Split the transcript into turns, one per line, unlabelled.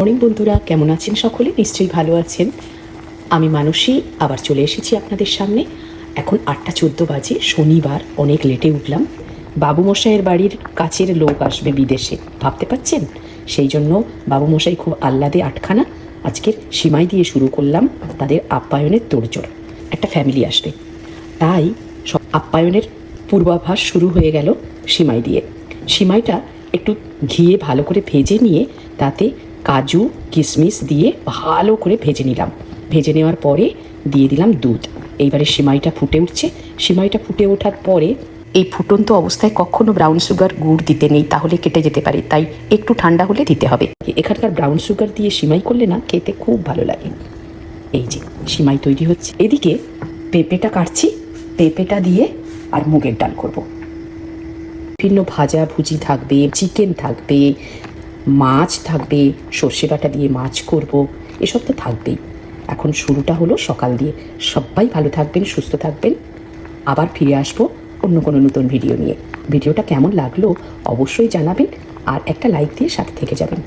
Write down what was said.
Morning বন্ধুরা, কেমন আছেন সকলে? নিশ্চয়ই ভালো আছেন। আমি মানসী, আবার চলে এসেছি আপনাদের সামনে। এখন আটটা চোদ্দ বাজে, শনিবার, অনেক লেটে উঠলাম। বাবু মশাইয়ের বাড়ির কাছের লোক আসবে বিদেশে, ভাবতে পাচ্ছেন সেই জন্য বাবু মশাই খুব আহ্লাদে আটখানা, আজকের সীমাই দিয়ে শুরু করলাম তাদের আপ্যায়নের তোড়জোড়। একটা ফ্যামিলি আসবে। তাই সব আপ্যায়নের পূর্বাভাস শুরু হয়ে গেল সিমাই দিয়ে। সিমাইটা একটু ঘিয়ে ভালো করে ভেজে নিয়ে তাতে কাজু কিশমিশ দিয়ে ভালো করে ভেজে নিলাম। ভেজে নেওয়ার পরে দিয়ে দিলাম দুধ। এইবারে সিমাইটা ফুটে উঠছে। সিমাইটা ফুটে ওঠার পরে এই ফুটন্ত অবস্থায় কখনো ব্রাউন সুগার গুড় দিতে নেই, তাহলে কেটে যেতে পারে। তাই একটু ঠান্ডা হলে দিতে হবে। এখানকার ব্রাউন সুগার দিয়ে সিমাই করলে না খেতে খুব ভালো লাগে। এই যে, সিমাই তৈরি হচ্ছে। এদিকে পেঁপেটা কাটছি। পেঁপেটা দিয়ে আর মুগের ডাল করব। বিভিন্ন ভাজা ভুজি থাকবে চিকেন থাকবে মাছ থাকবে, সর্ষে বাটা দিয়ে মাছ করব, এসব তো থাকবেই। এখন শুরুটা হলো সকাল দিয়ে। সবাই ভালো থাকবেন, সুস্থ থাকবেন। আবার ফিরে আসব অন্য কোনো নতুন ভিডিও নিয়ে। ভিডিওটা কেমন লাগল অবশ্যই জানাবেন আর একটা লাইক দিয়ে সাথে থেকে যাবেন।